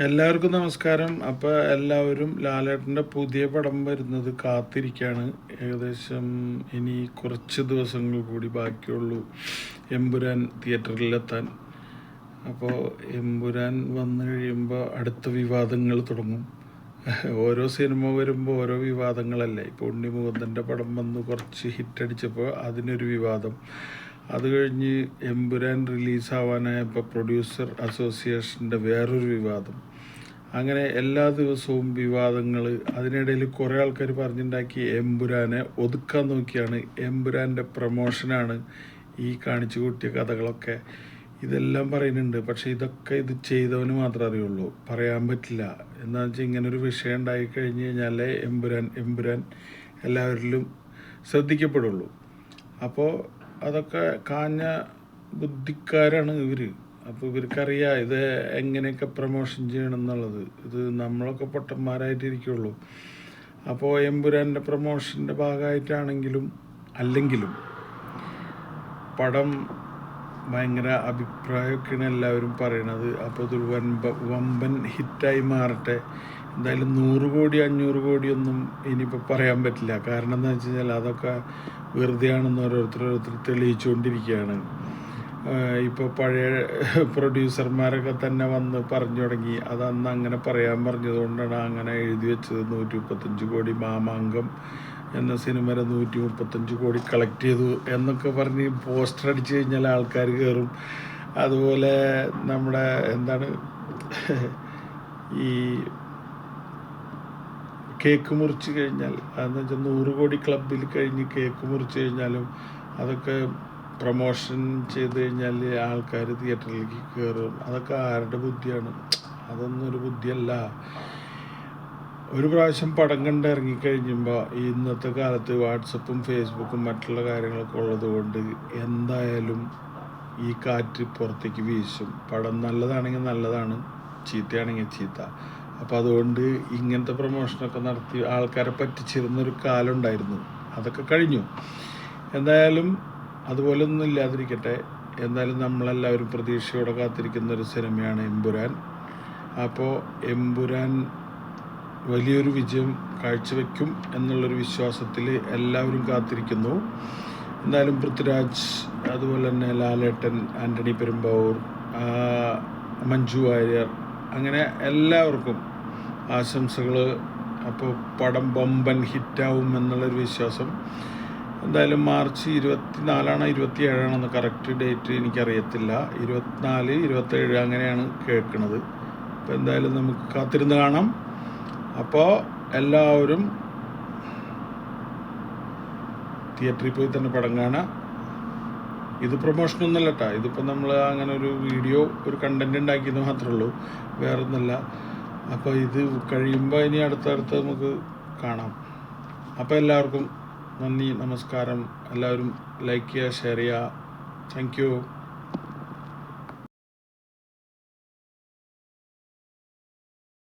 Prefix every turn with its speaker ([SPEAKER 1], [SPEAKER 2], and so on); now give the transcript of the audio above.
[SPEAKER 1] എല്ലാവർക്കും നമസ്കാരം. അപ്പോൾ എല്ലാവരും ലാലേട്ടന്റെ പുതിയ പടം വരുന്നത് കാത്തിരിക്കുകയാണ് ഏകദേശം ഇനി കുറച്ച് ദിവസങ്ങൾ കൂടി ബാക്കിയുള്ളൂ എമ്പുരാൻ തിയേറ്ററിലെത്താൻ. അപ്പോൾ എമ്പുരാൻ വന്നു കഴിയുമ്പോൾ അടുത്ത വിവാദങ്ങൾ തുടങ്ങും. ഓരോ സിനിമ വരുമ്പോൾ ഓരോ വിവാദങ്ങളല്ലേ? ഇപ്പോൾ ഉണ്ണി പടം വന്ന് കുറച്ച് ഹിറ്റടിച്ചപ്പോൾ അതിനൊരു വിവാദം. അത് കഴിഞ്ഞ് എമ്പുരാൻ റിലീസാവാനായപ്പോൾ പ്രൊഡ്യൂസർ അസോസിയേഷന്റെ വേറൊരു വിവാദം. അങ്ങനെ എല്ലാ ദിവസവും വിവാദങ്ങൾ അതിനിടയിൽ കുറേ ആൾക്കാർ പറഞ്ഞുണ്ടാക്കി എമ്പുരാനെ ഒതുക്കാൻ നോക്കിയാണ്. എമ്പുരാന്റെ പ്രൊമോഷനാണ് ഈ കാണിച്ചു കൂട്ടിയ കഥകളൊക്കെ. ഇതെല്ലാം പറയുന്നുണ്ട്. പക്ഷെ ഇതൊക്കെ ഇത് ചെയ്തവന് മാത്രമേ അറിയുള്ളൂ. പറയാൻ പറ്റില്ല. എന്താണെന്ന് വെച്ചാൽ ഇങ്ങനൊരു വിഷയം ഉണ്ടായി കഴിഞ്ഞ് കഴിഞ്ഞാൽ എമ്പുരാൻ എമ്പുരാൻ എല്ലാവരിലും ശ്രദ്ധിക്കപ്പെടുള്ളൂ. അപ്പോൾ അതൊക്കെ കാഞ്ഞ ബുദ്ധിക്കാരാണ് ഇവർ അപ്പോൾ ഇവർക്കറിയാം ഇത് എങ്ങനെയൊക്കെ പ്രൊമോഷൻ ചെയ്യണം എന്നുള്ളത്. ഇത് നമ്മളൊക്കെ പൊട്ടന്മാരായിട്ടിരിക്കുള്ളൂ. അപ്പോൾ എമ്പുരാന്റെ പ്രൊമോഷന്റെ ഭാഗമായിട്ടാണെങ്കിലും അല്ലെങ്കിലും പടം ഭയങ്കര അഭിപ്രായമൊക്കെയാണ് എല്ലാവരും പറയണത്. അപ്പോൾ വൻപ വമ്പൻ ഹിറ്റായി മാറട്ടെ. എന്തായാലും നൂറ് കോടി അഞ്ഞൂറ് കോടിയൊന്നും ഇനിയിപ്പോൾ പറയാൻ പറ്റില്ല. കാരണം എന്താ വെച്ച് കഴിഞ്ഞാൽ അതൊക്കെ വെറുതെയാണെന്ന് ഓരോരുത്തർ ഓരോരുത്തർ തെളിയിച്ചുകൊണ്ടിരിക്കുകയാണ് ഇപ്പോൾ പഴയ പ്രൊഡ്യൂസർമാരൊക്കെ തന്നെ വന്ന് പറഞ്ഞു തുടങ്ങി. അത് അന്ന് അങ്ങനെ പറയാൻ പറഞ്ഞതുകൊണ്ടാണ് അങ്ങനെ എഴുതി വെച്ചത് നൂറ്റി മുപ്പത്തഞ്ച് കോടി മാമാങ്കം എന്ന സിനിമയുടെ നൂറ്റി മുപ്പത്തഞ്ച് കോടി കളക്ട് ചെയ്തു എന്നൊക്കെ പറഞ്ഞ് പോസ്റ്റർ അടിച്ചു കഴിഞ്ഞാൽ ആൾക്കാർ കയറും. അതുപോലെ നമ്മുടെ എന്താണ് ഈ കേക്ക് മുറിച്ച് കഴിഞ്ഞാൽ അതെന്ന് വെച്ചാൽ നൂറ് കോടി ക്ലബിൽ കഴിഞ്ഞ് കേക്ക് മുറിച്ച് കഴിഞ്ഞാലും അതൊക്കെ പ്രൊമോഷൻ ചെയ്ത് കഴിഞ്ഞാൽ ആൾക്കാർ തിയേറ്ററിലേക്ക് കയറും. അതൊക്കെ ആരുടെ ബുദ്ധിയാണ്? അതൊന്നും ഒരു ബുദ്ധിയല്ല. ഒരു പ്രാവശ്യം പടം കണ്ട് ഇറങ്ങിക്കഴിഞ്ഞുമ്പോൾ ഇന്നത്തെ കാലത്ത് വാട്സപ്പും ഫേസ്ബുക്കും മറ്റുള്ള കാര്യങ്ങളൊക്കെ ഉള്ളത് കൊണ്ട് എന്തായാലും ഈ കാറ്റ് പുറത്തേക്ക് വീശും. പടം നല്ലതാണെങ്കിൽ നല്ലതാണ് ചീത്തയാണെങ്കിൽ ചീത്ത. അപ്പോൾ അതുകൊണ്ട് ഇങ്ങനത്തെ പ്രൊമോഷനൊക്കെ നടത്തി ആൾക്കാരെ പറ്റിച്ചിരുന്നൊരു കാലം ഉണ്ടായിരുന്നു അതൊക്കെ കഴിഞ്ഞു. എന്തായാലും അതുപോലെ ഒന്നും ഇല്ലാതിരിക്കട്ടെ. എന്തായാലും നമ്മളെല്ലാവരും പ്രതീക്ഷയോടെ കാത്തിരിക്കുന്ന ഒരു സിനിമയാണ് എമ്പുരാൻ. അപ്പോൾ എമ്പുരാൻ വലിയൊരു വിജയം കാഴ്ചവെക്കും എന്നുള്ളൊരു വിശ്വാസത്തിൽ എല്ലാവരും കാത്തിരിക്കുന്നു. എന്തായാലും പൃഥ്വിരാജ് അതുപോലെ തന്നെ ലാലേട്ടൻ ആന്റണി പെരുമ്പാവൂർ മഞ്ജു വാര്യർ അങ്ങനെ എല്ലാവർക്കും ആശംസകൾ അപ്പോൾ പടം ബൊമ്പൻ ഹിറ്റാവും എന്നുള്ളൊരു വിശ്വാസം. എന്തായാലും മാർച്ച് ഇരുപത്തിനാലാണോ ഇരുപത്തി ഏഴാണെന്ന് കറക്റ്റ് ഡേറ്റ് എനിക്കറിയത്തില്ല. ഇരുപത്തിനാല് ഇരുപത്തേഴ് അങ്ങനെയാണ് കേൾക്കുന്നത് അപ്പോൾ എന്തായാലും നമുക്ക് കാത്തിരുന്ന് കാണാം. അപ്പോൾ എല്ലാവരും തിയേറ്ററിൽ പോയി തന്നെ പടം കാണാം ഇത് പ്രൊമോഷനൊന്നുമല്ല കേട്ടോ ഇതിപ്പോൾ നമ്മൾ അങ്ങനെ ഒരു വീഡിയോ ഒരു കണ്ടന്റ് ഉണ്ടാക്കിയത് മാത്രമേ ഉള്ളൂ വേറെ ഒന്നല്ല അപ്പോൾ ഇത് കഴിയുമ്പോൾ ഇനി അടുത്തടുത്ത് നമുക്ക് കാണാം. അപ്പോൾ എല്ലാവർക്കും നന്ദി നമസ്കാരം. എല്ലാവരും ലൈക്ക് ചെയ്യുക ഷെയർ ചെയ്യുക. Thank you